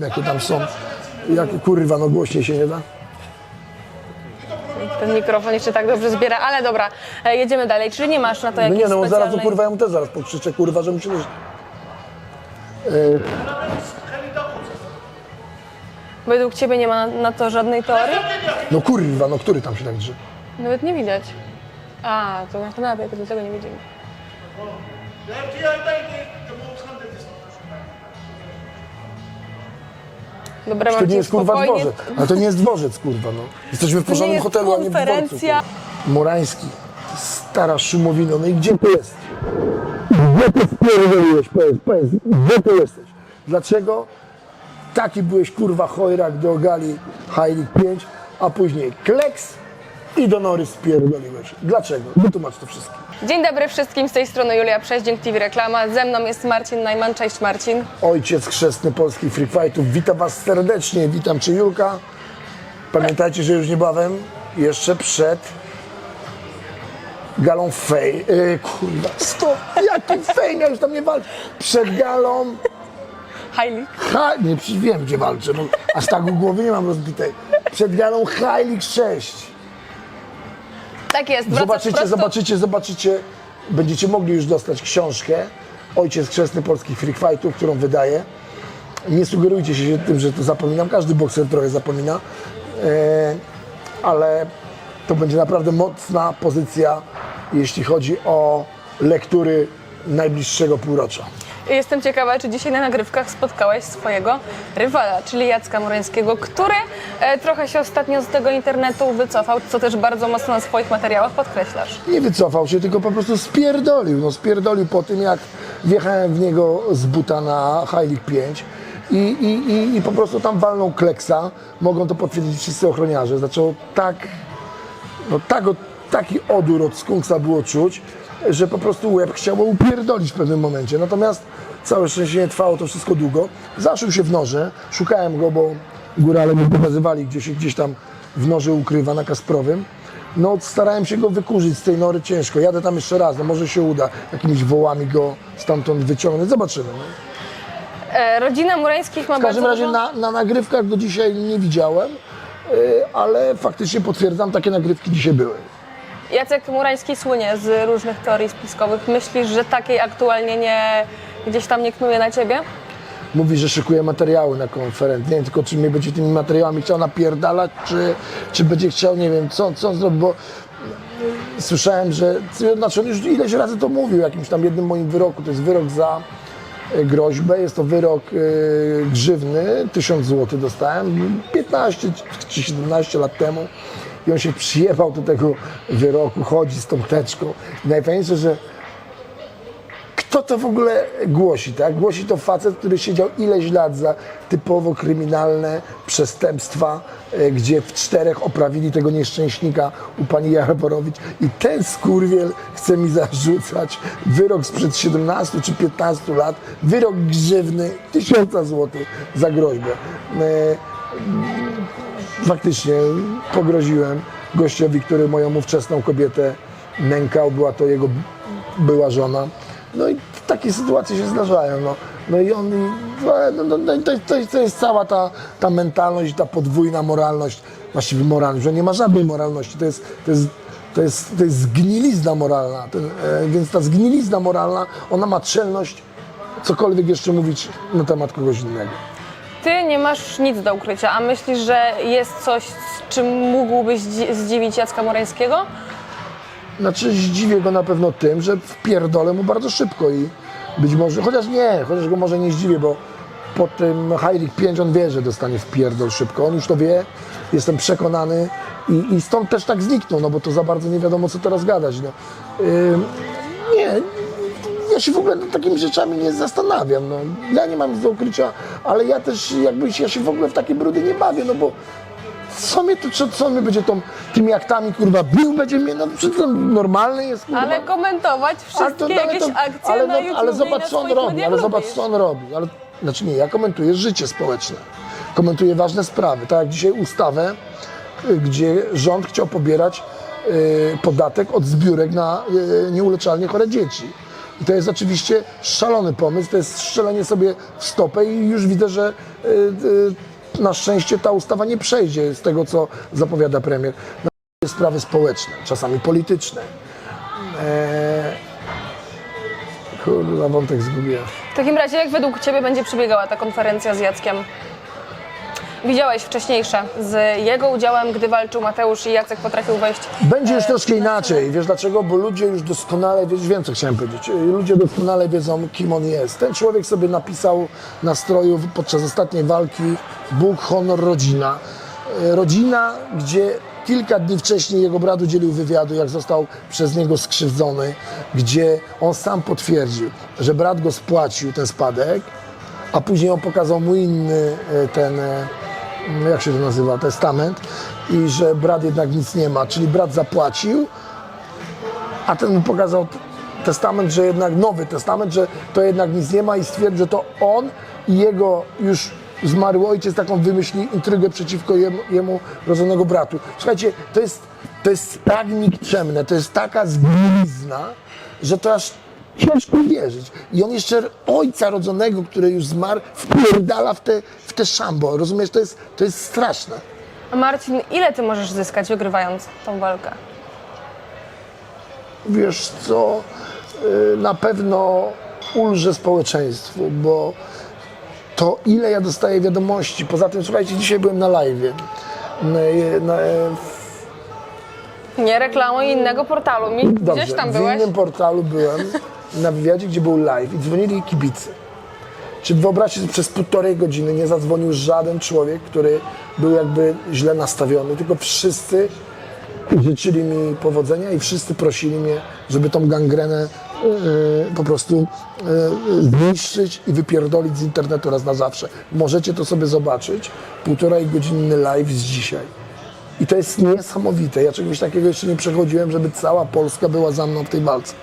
jakie tam są. Jakie kurwa, no głośniej się nie da. Ten mikrofon jeszcze tak dobrze zbiera, ale dobra, e, jedziemy dalej. Czyli nie masz na to No jakiejś nie, no zaraz, no specjalnej... kurwa, ja mu też zaraz pokrzyczę, kurwa, że musimy... Według ciebie nie ma na, na to żadnej teorii? No kurwa, no który tam się tak drze? Nawet nie widać. A, to na kanapie, to tego nie widzimy. Dobra, To Marcin, nie jest kurwa spokojnie. dworzec. Ale to nie jest dworzec, kurwa, no. Jesteśmy w To porządnym jest hotelu, a nie w dworcu. konferencja. kurwa. Morański, stara szumowino, no i gdzie ty jesteś? Gdzie ty spierdoliłeś, powiedz, powiedz, gdzie ty jesteś? Dlaczego taki byłeś, kurwa, chojrak do gali Heilig 5, a później kleks i do nory spierdoliłeś? Dlaczego? Wytłumacz to wszystkim. Dzień dobry wszystkim, z tej strony Julia Przeździęk TV Reklama. Ze mną jest Marcin Najman. Cześć Marcin. Ojciec chrzestny polskich free fightów. Witam Was serdecznie. Witam Cię Julka. Pamiętajcie, że już niebawem, jeszcze przed galą fej. Yy, kurwa, stop, jaki fej, ja już tam nie walczę. Przed galą, Hailey. ha, nie wiem gdzie walczę, bo aż tak u głowy nie mam rozbitej. Przed galą Heilig 6. Tak jest, wracasz Zobaczycie, prosto... zobaczycie, zobaczycie. Będziecie mogli już dostać książkę Ojciec Chrzestny Polskich Freak Fightów, którą wydaję. Nie sugerujcie się tym, że to zapominam. Każdy bokser trochę zapomina. E, ale to będzie naprawdę mocna pozycja, jeśli chodzi o lektury najbliższego półrocza. Jestem ciekawa, czy dzisiaj na nagrywkach spotkałeś swojego rywala, czyli Jacka Morańskiego, który e, trochę się ostatnio z tego internetu wycofał, co też bardzo mocno na swoich materiałach podkreślasz. Nie wycofał się, tylko po prostu spierdolił. No spierdolił po tym, jak wjechałem w niego z buta na Heilig 5 i, i, i, i po prostu tam walnął kleksa. Mogą to potwierdzić wszyscy ochroniarze. Zaczął tak, no tak, taki odór od skunksa było czuć, że po prostu łeb chciało upierdolić w pewnym momencie. Natomiast całe szczęście nie trwało to wszystko długo. Zaszył się w noże, szukałem go, bo górale mi pokazywali, gdzie się gdzieś tam w noże ukrywa na Kasprowym. No starałem się go wykurzyć z tej nory ciężko. Jadę tam jeszcze raz, no może się uda jakimiś wołami go stamtąd wyciągnąć. Zobaczymy. No. E, rodzina Murańskich ma W każdym razie dużo... na, na nagrywkach go dzisiaj nie widziałem, y, ale faktycznie potwierdzam, takie nagrywki dzisiaj były. Jacek Murański słynie z różnych teorii spiskowych. Myślisz, że takiej aktualnie nie gdzieś tam nie knuje na ciebie? Mówi, że szykuje materiały na konferencję. Nie wiem tylko, czy mnie będzie tymi materiałami chciał napierdalać, czy, czy będzie chciał, nie wiem, co, co bo słyszałem, że, znaczy on już ileś razy to mówił, o jakimś tam jednym moim wyroku, to jest wyrok za e, groźbę, jest to wyrok e, grzywny, 1000 zł dostałem, 15 czy 17 lat temu i on się przyjebał do tego wyroku, chodzi z tą teczką. I najfajniejsze, że kto to w ogóle głosi, tak? Głosi to facet, który siedział ileś lat za typowo kryminalne przestępstwa, e, gdzie w czterech oprawili tego nieszczęśnika u pani Jaroborowicz i ten skurwiel chce mi zarzucać wyrok sprzed 17 czy 15 lat, wyrok grzywny 1000 zł za groźbę. Faktycznie pogroziłem gościowi, który moją ówczesną kobietę nękał, była to jego była żona. No i takie sytuacje się zdarzają. No, no i on, no, no, no, to, to, to jest cała ta, ta mentalność, ta podwójna moralność, właściwie moralność, że nie ma żadnej moralności, to jest, to jest, to jest, to jest zgnilizna moralna, e, więc ta zgnilizna moralna, ona ma czelność cokolwiek jeszcze mówić na temat kogoś innego. Ty nie masz nic do ukrycia, a myślisz, że jest coś, z czym mógłbyś zdzi- zdziwić Jacka Morańskiego? Znaczy zdziwię go na pewno tym, że wpierdolę mu bardzo szybko i być może, chociaż nie, chociaż go może nie zdziwię, bo po tym Heilig 5 on wie, że dostanie wpierdol szybko, on już to wie, jestem przekonany i, i stąd też tak zniknął, no bo to za bardzo nie wiadomo co teraz gadać, no. Nie, ja się w ogóle nad takimi rzeczami nie zastanawiam, no. Ja nie mam nic do ukrycia, ale ja też jakby ja się w ogóle w takie brudy nie bawię, no bo co mnie tu, co, co mnie będzie tą, tymi aktami, kurwa, bił będzie mnie, no przecież to normalne jest, kurwa. Ale komentować wszystkie to- jakieś to- akcje ale, na no, YouTube ale zobacz co on robi, ale zobacz co on robi. Ale, znaczy nie, ja komentuję życie społeczne. Komentuję ważne sprawy. Tak jak dzisiaj ustawę, y, gdzie rząd chciał pobierać y, podatek od zbiórek na y, nieuleczalnie chore dzieci. I to jest oczywiście szalony pomysł, to jest strzelenie sobie w stopę i już widzę, że y, y, na szczęście ta ustawa nie przejdzie z tego, co zapowiada premier. No, sprawy społeczne, czasami polityczne. Eee, kurwa, wątek zgubiłem. W takim razie, jak według Ciebie będzie przebiegała ta konferencja z Jackiem? Widziałeś wcześniejsze z jego udziałem, gdy walczył Mateusz i Jacek potrafił wejść. Będzie już troszkę inaczej. Wiesz dlaczego? Bo ludzie już doskonale, wiesz, wiem co chciałem powiedzieć. Ludzie doskonale wiedzą, kim on jest. Ten człowiek sobie napisał na stroju podczas ostatniej walki Bóg, honor, rodzina. E, Rodzina, gdzie kilka dni wcześniej jego brat udzielił wywiadu, jak został przez niego skrzywdzony, gdzie on sam potwierdził, że brat go spłacił ten spadek, a później on pokazał mu inny e, ten, e, jak się to nazywa, testament i że brat jednak nic nie ma, czyli brat zapłacił, a ten mu pokazał testament, że jednak nowy testament, że to jednak nic nie ma i stwierdził, że to on i jego już zmarły ojciec taką wymyśli intrygę przeciwko jemu, jemu rodzonego bratu. Słuchajcie, to jest, to jest tak nikczemne, to jest taka zgnilizna, że to aż ciężko wierzyć. I on jeszcze ojca rodzonego, który już zmarł, wpierdala w te, w te szambo. Rozumiesz, to jest, to jest straszne. A Marcin, ile Ty możesz zyskać wygrywając tą walkę? wiesz co, y, na pewno ulży społeczeństwu, bo to ile ja dostaję wiadomości, poza tym słuchajcie, dzisiaj byłem na live, Nie reklamuj innego portalu. Mi dobrze, gdzieś tam w byłeś. innym portalu byłem, na wywiadzie, gdzie był live i dzwonili kibice. Czy wyobraźcie sobie, przez półtorej godziny nie zadzwonił żaden człowiek, który był jakby źle nastawiony, tylko wszyscy życzyli mi powodzenia i wszyscy prosili mnie, żeby tą gangrenę e, po prostu e, zniszczyć i wypierdolić z internetu raz na zawsze. Możecie to sobie zobaczyć. Półtorej godzinny live z dzisiaj. I to jest niesamowite. Ja czegoś takiego jeszcze nie przechodziłem, żeby cała Polska była za mną w tej walce.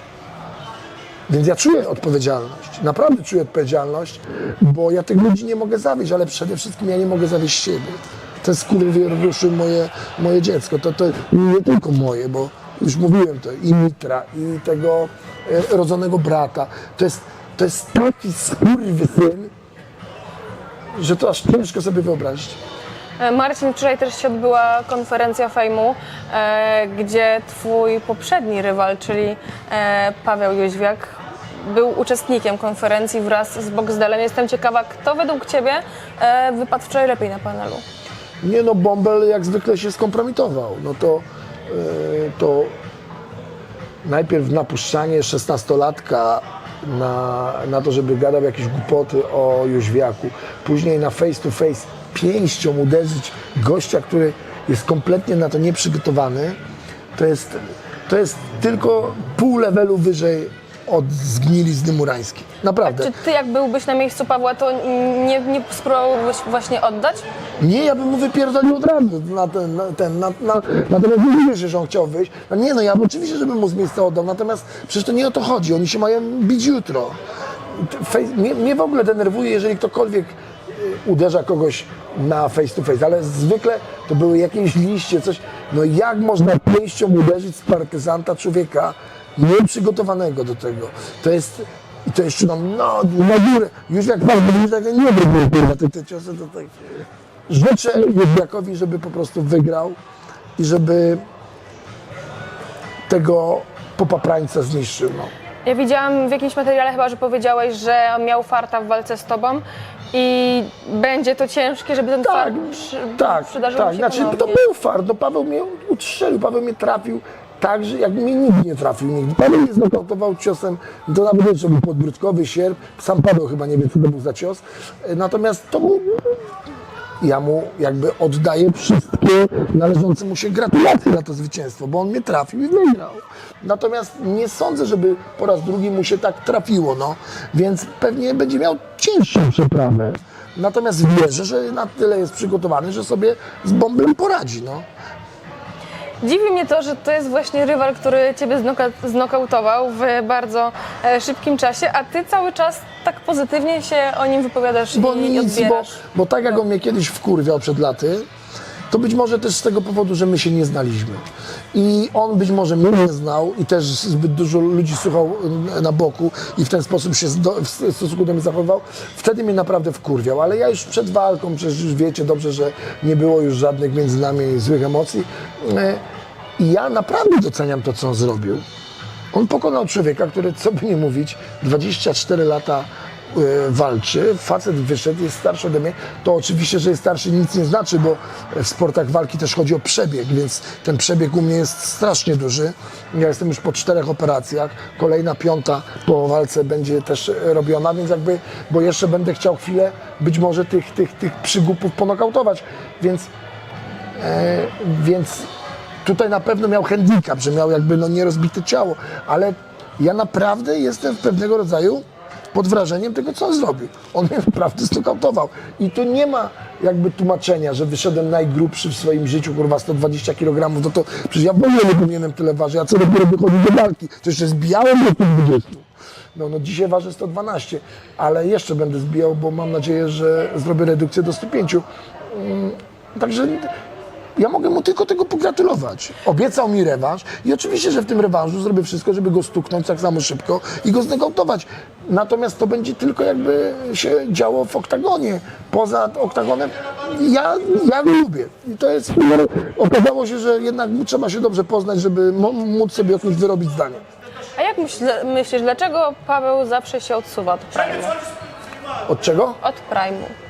Więc ja czuję odpowiedzialność. Naprawdę czuję odpowiedzialność, bo ja tych ludzi nie mogę zawieść, ale przede wszystkim ja nie mogę zawieść siebie. Ten skurwiel ruszył moje, moje dziecko. To, to nie tylko moje, bo już mówiłem to, i Mitra, i tego e, rodzonego brata. To jest, to jest taki skurwysyn, że to aż ciężko sobie wyobrazić. E, Marcin, wczoraj też się odbyła konferencja fejmu, e, gdzie twój poprzedni rywal, czyli e, Paweł Jóźwiak, był uczestnikiem konferencji wraz z Boxdelem. Jestem ciekawa, kto według Ciebie wypadł wczoraj lepiej na panelu? Nie no, Bąbel jak zwykle się skompromitował. No to, to najpierw napuszczanie szesnastolatka na, na to, żeby gadał jakieś głupoty o Jóźwiaku. Później na face to face pięścią uderzyć gościa, który jest kompletnie na to nieprzygotowany. To jest, to jest tylko pół levelu wyżej od zgnilizny murańskiej. Naprawdę. Czy Ty, jak byłbyś na miejscu Pawła, to nie, nie spróbowałbyś właśnie oddać? Nie, ja bym mu wypierdolił od razu na ten, na ten, na, na, natomiast wierzę, że on chciał wyjść. No nie no, ja oczywiście, żebym mu z miejsca oddał, natomiast przecież to nie o to chodzi, oni się mają bić jutro. Mnie, mnie w ogóle denerwuje, jeżeli ktokolwiek uderza kogoś na face to face, ale zwykle to były jakieś liście, coś, no jak można pięścią uderzyć z partyzanta człowieka nieprzygotowanego do tego. To jest, i to jeszcze nam, no, na górę, już jak pan, już jak nie kurwa, te, te ciosy to tak życzę Jóźwiakowi, żeby po prostu wygrał i żeby tego popaprańca zniszczył. No. Ja widziałam w jakimś materiale chyba, że powiedziałeś, że miał farta w walce z Tobą i będzie to ciężkie, żeby ten Tak, fart przy, tak, przydarzył tak. się Znaczy, ponownie. to był fart, no Paweł mnie ustrzelił, Paweł mnie trafił tak, że jak mnie nikt nie trafił nigdy. Paweł mnie znokautował ciosem, to nawet nie to był podbródkowy sierp, sam Paweł chyba nie wie, co to był za cios. E, Natomiast to był ja mu jakby oddaję wszystkie należące mu się gratulacje za to zwycięstwo, bo on mnie trafił i wygrał. Natomiast nie sądzę, żeby po raz drugi mu się tak trafiło, no. Więc pewnie będzie miał cięższą przeprawę. Natomiast wierzę, że na tyle jest przygotowany, że sobie z bąblem poradzi, no. Dziwi mnie to, że to jest właśnie rywal, który Ciebie znoka- znokautował w bardzo szybkim czasie, a Ty cały czas tak pozytywnie się o nim wypowiadasz Bo i nic, bo, bo tak jak on mnie kiedyś wkurwiał przed laty, to być może też z tego powodu, że my się nie znaliśmy. I on być może mnie nie znał i też zbyt dużo ludzi słuchał e, na boku i w ten sposób się zdo- w stosunku do mnie zachowywał. Wtedy mnie naprawdę wkurwiał, ale ja już przed walką, przecież już wiecie dobrze, że nie było już żadnych między nami złych emocji. E, I ja naprawdę doceniam to, co on zrobił. On pokonał człowieka, który, co by nie mówić, 24 lata e, walczy, facet wyszedł, jest starszy ode mnie, to oczywiście, że jest starszy nic nie znaczy, bo w sportach walki też chodzi o przebieg, więc ten przebieg u mnie jest strasznie duży. Ja jestem już po czterech operacjach, kolejna piąta po walce będzie też robiona, więc jakby, bo jeszcze będę chciał chwilę być może tych, tych, tych przygupów ponokautować, więc E, więc tutaj na pewno miał handicap, że miał jakby no nierozbite ciało, ale ja naprawdę jestem w pewnego rodzaju pod wrażeniem tego, co on zrobił. On mnie naprawdę znokautował. I tu nie ma jakby tłumaczenia, że wyszedłem najgrubszy w swoim życiu, kurwa 120 kg, no to przecież ja w ogóle nie powinienem tyle ważyć, ja co dopiero wychodzić do walki, to jeszcze zbijałem do 120. No, no dzisiaj ważę 112, ale jeszcze będę zbijał, bo mam nadzieję, że zrobię redukcję do 105. Mm, Także ja mogę mu tylko tego pogratulować. Obiecał mi rewanż i oczywiście, że w tym rewanżu zrobię wszystko, żeby go stuknąć tak samo szybko i go znegautować. Natomiast to będzie tylko jakby się działo w oktagonie. Poza oktagonem ja, ja go lubię. I to jest, okazało się, że jednak trzeba się dobrze poznać, żeby móc sobie o kimś wyrobić zdanie. A jak myśl, myślisz, dlaczego Paweł zawsze się odsuwa od Prime'u? Od czego? Od Prime'u.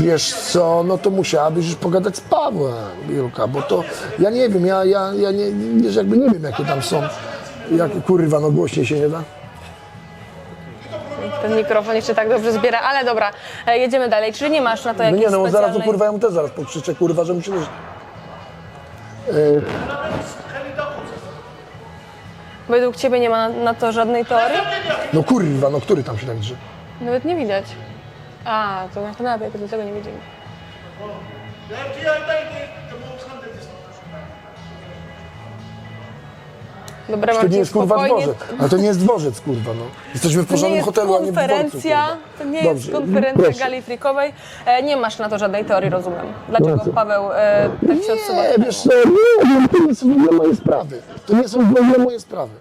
Wiesz co, no to musiałabyś już pogadać z Pawłem, Julka, bo to, ja nie wiem, ja, ja, ja nie, nie, że jakby nie wiem, jakie tam są, jak kurwa, no głośniej się nie da. Ten mikrofon jeszcze tak dobrze zbiera, ale dobra, e, jedziemy dalej. Czyli nie masz na to No jakiejś nie, no bo zaraz to specjalnej... kurwa, ja mu też zaraz pokrzyczę, kurwa, że musimy... Według Ciebie nie ma na, na to żadnej teorii? No kurwa, no który tam się tak drze? Nawet nie widać. A, to na kanapie, to dlatego nie widzimy. Dobra, To nie Marcin, jest kurwa spokojnie. dworzec, ale to nie jest dworzec, kurwa, no. Jesteśmy w To nie porządnym jest hotelu, a nie w dworcu, konferencja, kurwa. to nie Dobrze, jest konferencja proszę. gali freakowej. E, nie masz na to żadnej teorii, rozumiem. Dlaczego Proszę. Paweł e, tak się odsuwa? od Nie, tego? wiesz co, nie, nie, to nie są w ogóle moje sprawy. To nie są w ogóle moje sprawy.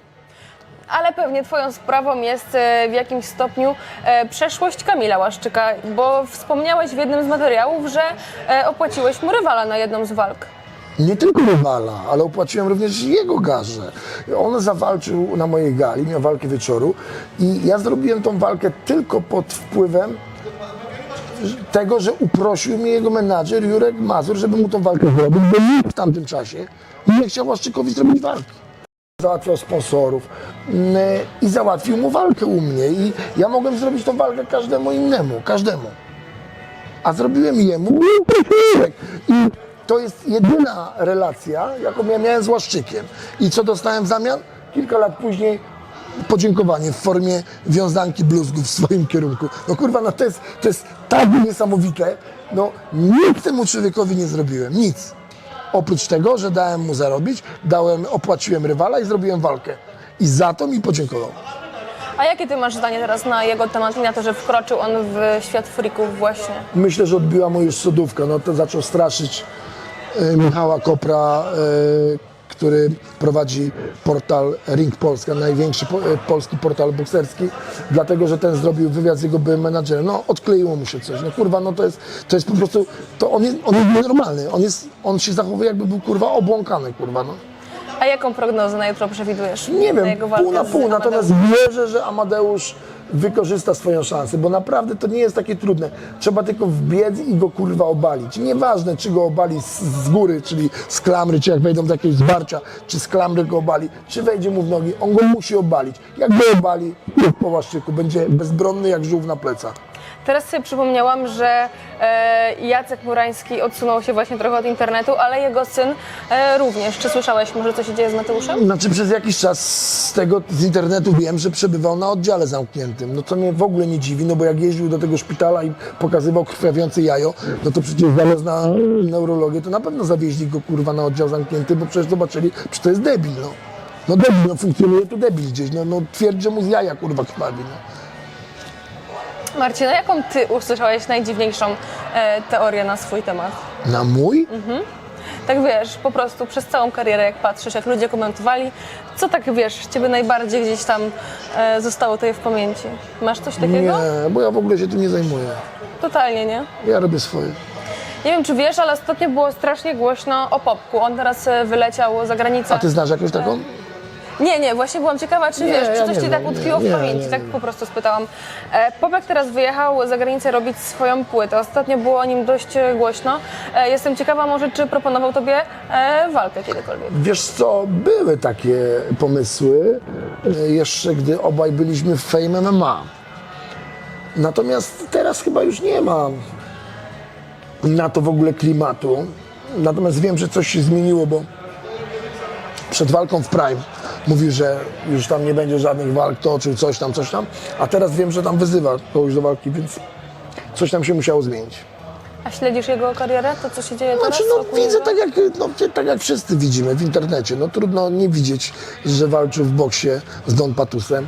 Ale pewnie Twoją sprawą jest e, w jakimś stopniu e, przeszłość Kamila Łaszczyka, bo wspomniałeś w jednym z materiałów, że e, opłaciłeś mu rywala na jedną z walk. Nie tylko rywala, ale opłaciłem również jego garze. On zawalczył na mojej gali, miał walkę wieczoru i ja zrobiłem tą walkę tylko pod wpływem tego, że uprosił mnie jego menadżer Jurek Mazur, żeby mu tą walkę zrobić, bo nikt w tamtym czasie nie chciał Łaszczykowi zrobić walki. Załatwiał sponsorów mm, i załatwił mu walkę u mnie i ja mogłem zrobić tą walkę każdemu innemu, każdemu a zrobiłem jemu i to jest jedyna relacja, jaką ja miałem z Łaszczykiem. I co dostałem w zamian? Kilka lat później podziękowanie w formie wiązanki bluzgów w swoim kierunku. No kurwa, no to jest, to jest tak niesamowite. No nic temu człowiekowi nie zrobiłem, nic. Oprócz tego, że dałem mu zarobić, dałem, opłaciłem rywala i zrobiłem walkę. I za to mi podziękował. A jakie Ty masz zdanie teraz na jego temat i na to, że wkroczył on w świat freaków właśnie? Myślę, że odbiła mu już sodówka. No to zaczął straszyć e, Michała Kopra, e, który prowadzi portal Ring Polska, największy po, e, polski portal bokserski, dlatego, że ten zrobił wywiad z jego byłym menadżerem. No, odkleiło mu się coś. No kurwa, no to jest, to jest po prostu, to on jest, on jest nienormalny. On, jest, on się zachowuje jakby był kurwa obłąkany, kurwa, no. A jaką prognozę na jutro przewidujesz? Nie na wiem, walkę pół na pół, natomiast wierzę, że Amadeusz wykorzysta swoją szansę, bo naprawdę to nie jest takie trudne. Trzeba tylko wbiec i go kurwa obalić. Nieważne, czy go obali z, z góry, czyli z klamry, czy jak wejdą do jakiegoś zwarcia, czy z klamry go obali, czy wejdzie mu w nogi, on go musi obalić. Jak go obali, po łaszczyku, będzie bezbronny jak żółw na plecach. Teraz sobie przypomniałam, że e, Jacek Murański odsunął się właśnie trochę od internetu, ale jego syn e, również. Czy słyszałeś może, co się dzieje z Mateuszem? Znaczy przez jakiś czas z tego, z internetu wiem, że przebywał na oddziale zamkniętym. No co mnie w ogóle nie dziwi, no bo jak jeździł do tego szpitala i pokazywał krwawiące jajo, no to przecież zamiast na neurologię, to na pewno zawieźli go kurwa na oddział zamknięty, bo przecież zobaczyli, że to jest debil, no. No debil, no funkcjonuje tu debil gdzieś, no, no twierdzi, że mu z jaja kurwa krwawi, no. Marcin, a jaką ty usłyszałeś najdziwniejszą e, teorię na swój temat? Na mój? Tak wiesz, po prostu przez całą karierę, jak patrzysz, jak ludzie komentowali, co tak wiesz, ciebie najbardziej gdzieś tam e, zostało tutaj w pamięci? Masz coś takiego? Nie, bo ja w ogóle się tym nie zajmuję. Totalnie nie. Ja robię swoje. Nie wiem, czy wiesz, ale ostatnio było strasznie głośno o Popku. On teraz e, wyleciał za granicę. A ty znasz jakąś taką? Nie, nie, właśnie byłam ciekawa, czy Nie, wiesz, czy ja coś nie ci tak utkwiło nie, w nie, pamięci, nie, tak po prostu spytałam. E, Popek teraz wyjechał za granicę robić swoją płytę. Ostatnio było o nim dość e, głośno. E, jestem ciekawa może, czy proponował tobie e, walkę kiedykolwiek. Wiesz co, były takie pomysły, e, jeszcze gdy obaj byliśmy w Fame MMA. Natomiast teraz chyba już nie ma na to w ogóle klimatu. Natomiast wiem, że coś się zmieniło, bo przed walką w Prime mówił, że już tam nie będzie żadnych walk, toczył coś tam, coś tam, a teraz wiem, że tam wyzywa kogoś do walki, więc coś tam się musiało zmienić. A śledzisz jego karierę, to co się dzieje teraz? Znaczy, no, wokół widzę tak jak, no, tak jak wszyscy widzimy w internecie. No, trudno nie widzieć, że walczył w boksie z Don Patusem.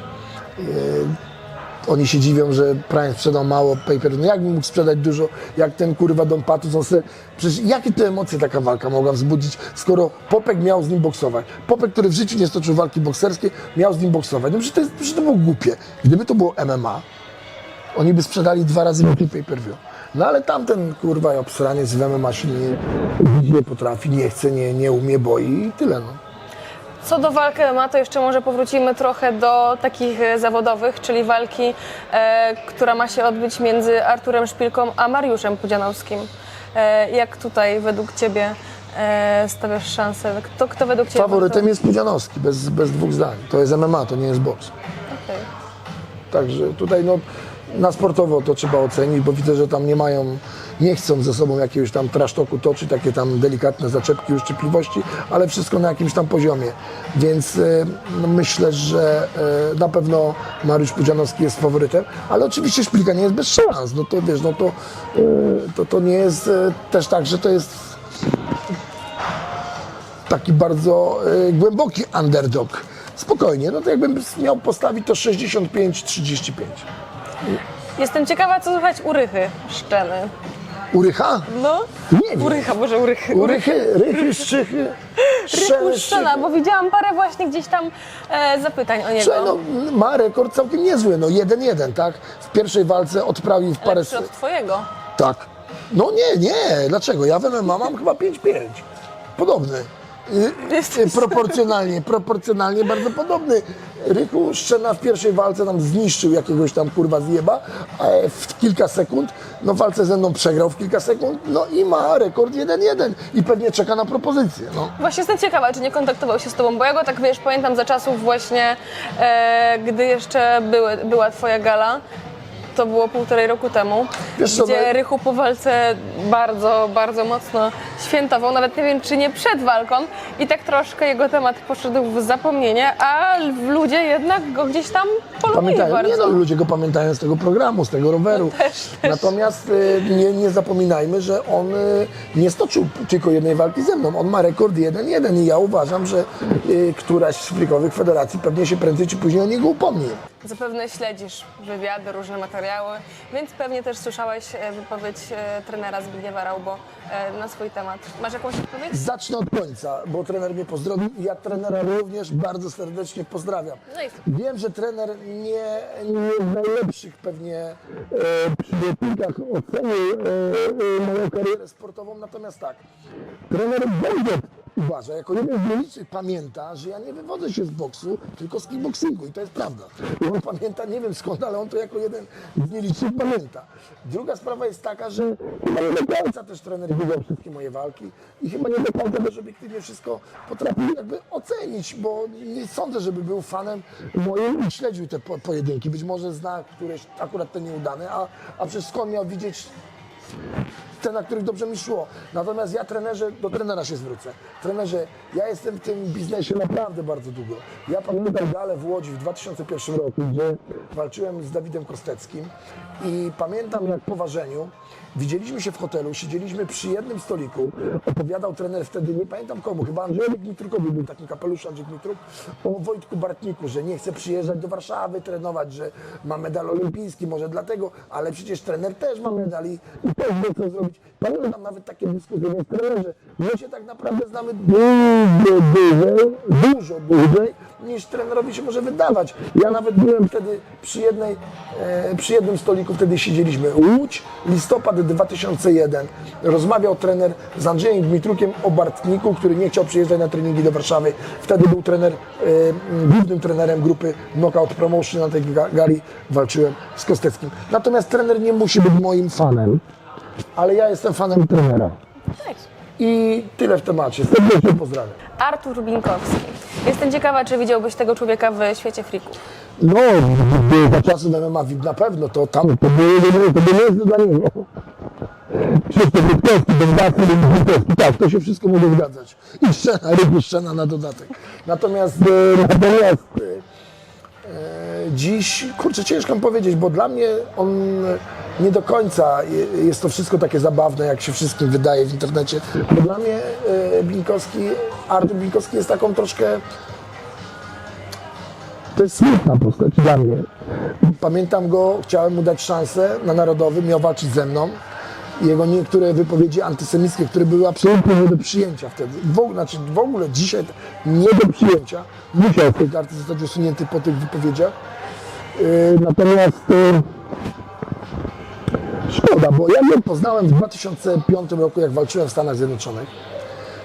Oni się dziwią, że Prime sprzedał mało paper. No jak mógł sprzedać dużo, jak ten kurwa Don Patus? On se, przecież jakie to emocje taka walka mogła wzbudzić, skoro Popek miał z nim boksować? Popek, który w życiu nie stoczył walki bokserskiej, miał z nim boksować. No przecież to, jest, przecież to było głupie. Gdyby to było MMA, oni by sprzedali dwa razy więcej pay-per-view. No ale tamten kurwa obsraniec w MMA się nie, nie potrafi, nie chce, nie, nie umie, boi i tyle no. Co do walki MMA, to jeszcze może powrócimy trochę do takich e, zawodowych, czyli walki, e, która ma się odbyć między Arturem Szpilką a Mariuszem Pudzianowskim. E, jak tutaj według Ciebie e, stawiasz szansę? Kto, kto według Ciebie... Faworytem jest Pudzianowski, bez, bez dwóch zdań. To jest MMA, to nie jest boks. Okej. Także tutaj no, na sportowo to trzeba ocenić, bo widzę, że tam nie mają, nie chcą ze sobą jakiegoś tam trasztoku toczyć, takie tam delikatne zaczepki, uszczypliwości, ale wszystko na jakimś tam poziomie. Więc e, no, myślę, że e, na pewno Mariusz Pudzianowski jest faworytem, ale oczywiście Szpilka nie jest bez szans. No to wiesz, no to, e, to, to nie jest też tak, że to jest taki bardzo głęboki underdog. Spokojnie, no to jakbym miał postawić to 65-35. Jestem ciekawa, co słychać u Rychy Szczeny. Urycha? No? Nie wiem. Urycha, może Urychy. Urychy, rychy, szczychy, Rychu Szczena, bo widziałam parę właśnie gdzieś tam e, zapytań o niego. Słuchaj, no, ma rekord całkiem niezły, no 1-1, tak? W pierwszej walce odprawił w parę... Lepszy od Twojego. Tak. No nie, nie, dlaczego? Ja w MMA mam chyba 5-5. Podobny. Y, Jesteś- y, Proporcjonalnie, proporcjonalnie bardzo podobny. Rychu Szczena w pierwszej walce tam zniszczył jakiegoś tam kurwa zjeba w kilka sekund. No w walce ze mną przegrał w kilka sekund, no i ma rekord 1-1 i pewnie czeka na propozycję, no. Właśnie jestem ciekawa, czy nie kontaktował się z tobą, bo ja go tak wiesz, pamiętam za czasów właśnie, e, gdy jeszcze były, była twoja gala. To było półtorej roku temu, Wiesz co, gdzie no- Rychu po walce bardzo, bardzo mocno świętował, nawet nie wiem czy nie przed walką i tak troszkę jego temat poszedł w zapomnienie, a ludzie jednak go gdzieś tam polubili Pamiętają, bardzo. nie no, ludzie go pamiętają z tego programu, z tego roweru. też. Natomiast y, nie, nie zapominajmy, że on y, nie stoczył tylko jednej walki ze mną. On ma rekord 1-1 i ja uważam, że y, któraś z frikowych federacji pewnie się prędzej czy później o niego upomni. Zapewne śledzisz wywiady, różne materiały, więc pewnie też słyszałeś e, wypowiedź e, trenera Zbigniewa Raubo e, na swój temat. Masz jakąś odpowiedź? Zacznę od końca, bo trener mnie pozdrowił i ja trenera również bardzo serdecznie pozdrawiam. No i. Wiem, że trener nie, nie w najlepszych pewnie e, przymiotnikach ocenił e, e, moją karierę sportową, natomiast tak, trener będzie uważa, jako jeden z nielicznych pamięta, że ja nie wywodzę się z boksu, tylko z kickboxingu i to jest prawda. I on pamięta, nie wiem skąd, ale on to jako jeden z nielicznych pamięta. Druga sprawa jest taka, że chyba nie do końca też trener widział wszystkie moje walki i chyba nie do końca też obiektywnie wszystko potrafił jakby ocenić, bo nie sądzę, żeby był fanem moim i śledził te po pojedynki. Być może zna któreś akurat te nieudane, a, a przecież skąd miał widzieć te, na których dobrze mi szło. Natomiast ja trenerze, do trenera się zwrócę. Trenerze, ja jestem w tym biznesie naprawdę bardzo długo. Ja pamiętam galę w Łodzi w 2001 roku, gdzie walczyłem z Dawidem Kosteckim i pamiętam jak po ważeniu Widzieliśmy się w hotelu, siedzieliśmy przy jednym stoliku. Opowiadał trener wtedy, nie pamiętam komu, chyba Andrzej Dmitrukowi był taki kapelusz Andrzej Dmitruk, o Wojtku Bartniku, że nie chce przyjeżdżać do Warszawy trenować, że ma medal olimpijski, może dlatego, ale przecież trener też ma medal i, też wie co zrobić. Pamiętam nawet takie dyskusje, więc trenerze, my się tak naprawdę znamy dużo dłużej, dużo dłużej, niż trenerowi się może wydawać. Ja nawet byłem wtedy przy jednej, e, przy jednym stoliku, wtedy siedzieliśmy. Łódź, listopad 2001. Rozmawiał trener z Andrzejem Dmitrukiem o Bartniku, który nie chciał przyjeżdżać na treningi do Warszawy. Wtedy był trener, e, głównym trenerem grupy Knockout Promotion na tej ga- gali. Walczyłem z Kosteckim. Natomiast trener nie musi być moim fanem, ale ja jestem fanem trenera. I tyle w temacie. Serdecznie pozdrawiam. Artur Binkowski. Jestem ciekawa, czy widziałbyś tego człowieka w świecie friku. No, za czasy MMA na pewno, to tam to było, to było dla niego. Wszystko Witkowski, Dębacy, Witkowski, tak, to się wszystko może zgadzać. I szczena, ryby szczena na dodatek. Natomiast, e, natomiast e, dziś, kurczę, ciężko mi powiedzieć, bo dla mnie on nie do końca je- jest to wszystko takie zabawne, jak się wszystkim wydaje w internecie. Bo dla mnie e, Binkowski, Artur Binkowski jest taką troszkę to jest smutna postać dla mnie. Pamiętam go, chciałem mu dać szansę na narodowy, miał walczyć ze mną. Jego niektóre wypowiedzi antysemickie, które były absolutnie nie do przyjęcia wtedy. W znaczy w ogóle dzisiaj nie do przyjęcia. Musiał z tej karty zostać usunięty po tych wypowiedziach. Yy, natomiast yy, szkoda, bo ja go poznałem w 2005 roku, jak walczyłem w Stanach Zjednoczonych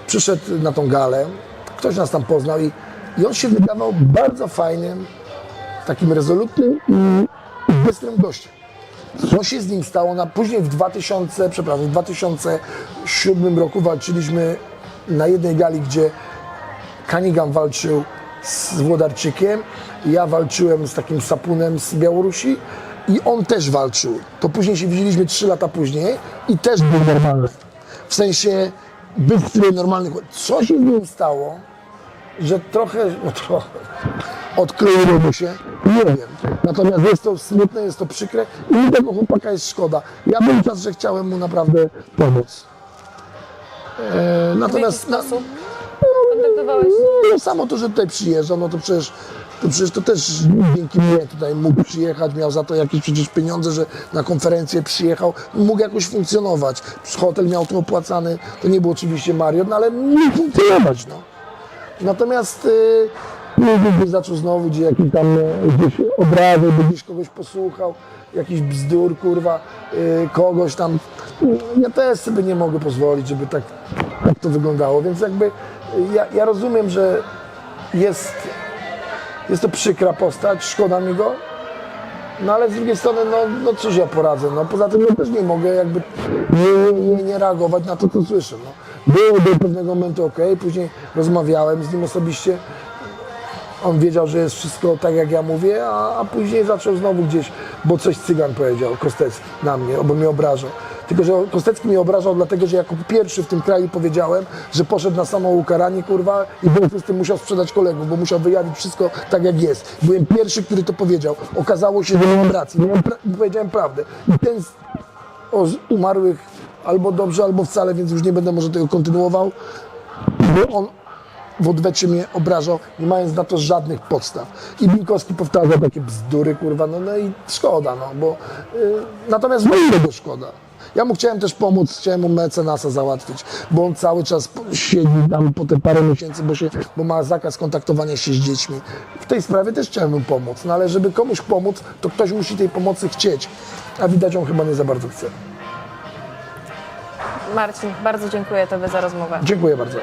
przyszedł na tą galę, ktoś nas tam poznał i, i on się wydawał bardzo fajnym, takim rezolutnym i bystrym gościem. Co się z nim stało? Na, później w 2000, przepraszam, w 2007 roku walczyliśmy na jednej gali, gdzie Kanigam walczył z Włodarczykiem, ja walczyłem z takim Sapunem z Białorusi i on też walczył. To później się widzieliśmy 3 lata później i też był normalny. W sensie bystry, normalny. Co się z nim stało, że trochę, no trochę odkleiło mu się? Nie wiem. Natomiast jest to smutne, jest to przykre i mi tego chłopaka jest szkoda. Ja był czas, że chciałem mu naprawdę pomóc. E, natomiast na, kontaktowałeś? no samo to, że tutaj przyjeżdżał, no to przecież to, przecież to też dzięki mnie tutaj mógł przyjechać, miał za to jakieś przecież pieniądze, że na konferencję przyjechał, mógł jakoś funkcjonować. Hotel miał tu opłacany, to nie był oczywiście Mariot, no ale mógł funkcjonować, no. Natomiast y, mógłby zaczął znowu gdzie jakiś tam y, gdzieś obrazy, by gdzieś kogoś posłuchał, jakiś bzdur, kurwa, y, kogoś tam. Ja też sobie nie mogę pozwolić, żeby tak, tak to wyglądało, więc jakby y, ja, ja rozumiem, że jest, jest to przykra postać, szkoda mi go, no ale z drugiej strony, no, no cóż ja poradzę, no poza tym ja też nie mogę jakby nie, nie, nie reagować na to, co słyszę, no. Było do pewnego momentu ok, później rozmawiałem z nim osobiście, on wiedział, że jest wszystko tak, jak ja mówię, a, a później zaczął znowu gdzieś, bo coś cygan powiedział, Kostecki, na mnie, bo mnie obrażał. Tylko, że Kostecki mnie obrażał dlatego, że jako pierwszy w tym kraju powiedziałem, że poszedł na samo ukaranie, kurwa, i związku z tym musiał sprzedać kolegów, bo musiał wyjawić wszystko tak, jak jest. Byłem pierwszy, który to powiedział. Okazało się, że nie mam racji, miałem pra- powiedziałem prawdę. I ten z, o z umarłych albo dobrze, albo wcale, więc już nie będę może tego kontynuował, bo on w odwecie mnie obrażał, nie mając na to żadnych podstaw. I Binkowski powtarzał takie bzdury, kurwa, no, no i szkoda, no, bo y, natomiast w tego szkoda. Ja mu chciałem też pomóc, chciałem mu mecenasa załatwić, bo on cały czas siedzi tam po te parę miesięcy, bo, się, bo ma zakaz kontaktowania się z dziećmi. W tej sprawie też chciałem mu pomóc, no ale żeby komuś pomóc, to ktoś musi tej pomocy chcieć, a widać on chyba nie za bardzo chce. Marcin, bardzo dziękuję Tobie za rozmowę. Dziękuję bardzo.